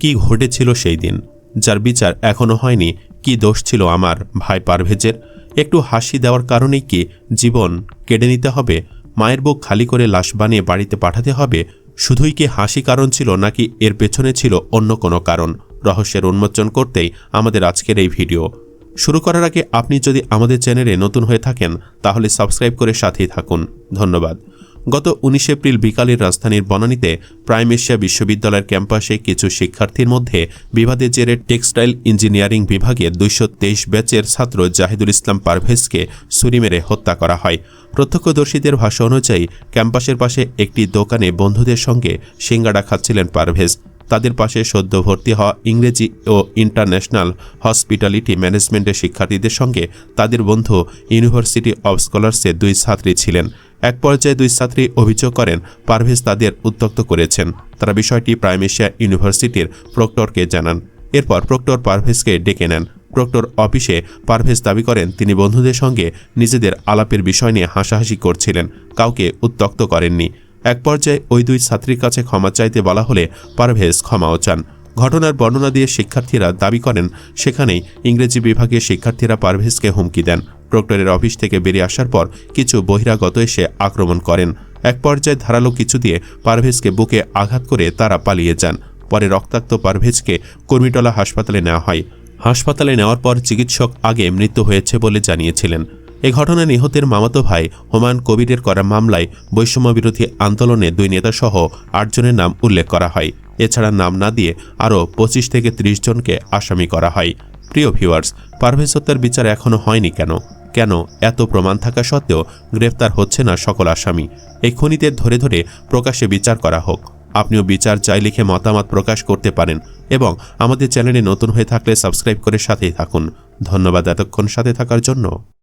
কি ঘটেছিল সেই দিন? যার বিচার এখনও হয়নি, কি দোষ ছিল আমার ভাই পারভেজের? একটু হাসি দেওয়ার কারণেই কি জীবন কেড়ে নিতে হবে? মায়ের বুক খালি করে লাশ বানিয়ে বাড়িতে পাঠাতে হবে? শুধুই কি হাসি কারণ ছিল, নাকি এর পেছনে ছিল অন্য কোনো কারণ? রহস্যের উন্মোচন করতেই আমাদের আজকের এই ভিডিও। শুরু করার আগে আপনি যদি আমাদের চ্যানেলে নতুন হয়ে থাকেন, তাহলে সাবস্ক্রাইব করে সাথেই থাকুন। ধন্যবাদ। গত উনিশ এপ্রিল বিকালের রাজধানীর বনানীতে প্রাইম এশিয়া বিশ্ববিদ্যালয়ের ক্যাম্পাসে কিছু শিক্ষার্থীর মধ্যে বিবাদের জেরে টেক্সটাইল ইঞ্জিনিয়ারিং বিভাগের দুইশো তেইশ ব্যাচের ছাত্র জাহিদুল ইসলাম পারভেজকে ছুরি মেরে হত্যা করা হয়। প্রত্যক্ষদর্শীদের ভাষ্য অনুযায়ী, ক্যাম্পাসের পাশে একটি দোকানে বন্ধুদের সঙ্গে সিঙ্গাড়া খাচ্ছিলেন পারভেজ। তাদের পাশে সদ্য ভর্তি হওয়া ইংরেজি ও ইন্টারন্যাশনাল হসপিটালিটি ম্যানেজমেন্টের শিক্ষার্থীদের সঙ্গে তাদের বন্ধু ইউনিভার্সিটি অব স্কলার্সের দুই ছাত্রী ছিলেন। এক পর্যায়ে দুই ছাত্রী অভিযোগ করেন পারভেজ তাদের উত্তক্ত করেছেন। তারা বিষয়টি প্রাইম এশিয়া ইউনিভার্সিটির প্রক্টরকে জানান। এরপর প্রক্টর পারভেজকে ডেকে নেন। প্রক্টর অফিসে পারভেজ দাবি করেন, তিনি বন্ধুদের সঙ্গে নিজেদের আলাপের বিষয় নিয়ে হাসাহাসি করছিলেন, কাউকে উত্তক্ত করেননি। এক পর্যায়ে ওই দুই ছাত্রীর কাছে ক্ষমা চাইতে বলা হলে পারভেজ ক্ষমাও চান। ঘটনার বর্ণনা দিয়ে শিক্ষার্থীরা দাবি করেন, সেখানেই ইংরেজি বিভাগের শিক্ষার্থীরা পারভেজকে হুমকি দেন। প্রক্টরের অফিস থেকে বেরিয়ে আসার পর কিছু বহিরাগত এসে আক্রমণ করেন। এক পর্যায়ে ধারালো কিছু দিয়ে পারভেজকে বুকে আঘাত করে তারা পালিয়ে যান। পরে রক্তাক্ত পারভেজকে কর্মীটলা হাসপাতালে নেওয়া হয়। হাসপাতালে নেওয়ার পর চিকিৎসক আগে মৃত্যু হয়েছে বলে জানিয়েছিলেন। এ ঘটনায় নিহতের মামাতো ভাই হুমায়ুন কবিরের করা মামলায় বৈষম্য বিরোধী আন্দোলনে দুই নেতাসহ আটজনের নাম উল্লেখ করা হয়। এছাড়া নাম না দিয়ে আরও পঁচিশ থেকে ত্রিশ জনকে আসামি করা হয়। প্রিয় ভিউয়ার্স, পারভেজ হত্যার বিচার এখনও হয়নি কেন? কেন? এত প্রমাণ থাকা সত্ত্বেও গ্রেফতার হচ্ছে না সকল আসামি। এই খনিদের ধরে ধরে প্রকাশ্যে বিচার করা হোক। আপনিও বিচার চাই লিখে মতামত প্রকাশ করতে পারেন এবং আমাদের চ্যানেলে নতুন হয়ে থাকলে সাবস্ক্রাইব করে সাথেই থাকুন। ধন্যবাদ এতক্ষণ সাথে থাকার জন্য।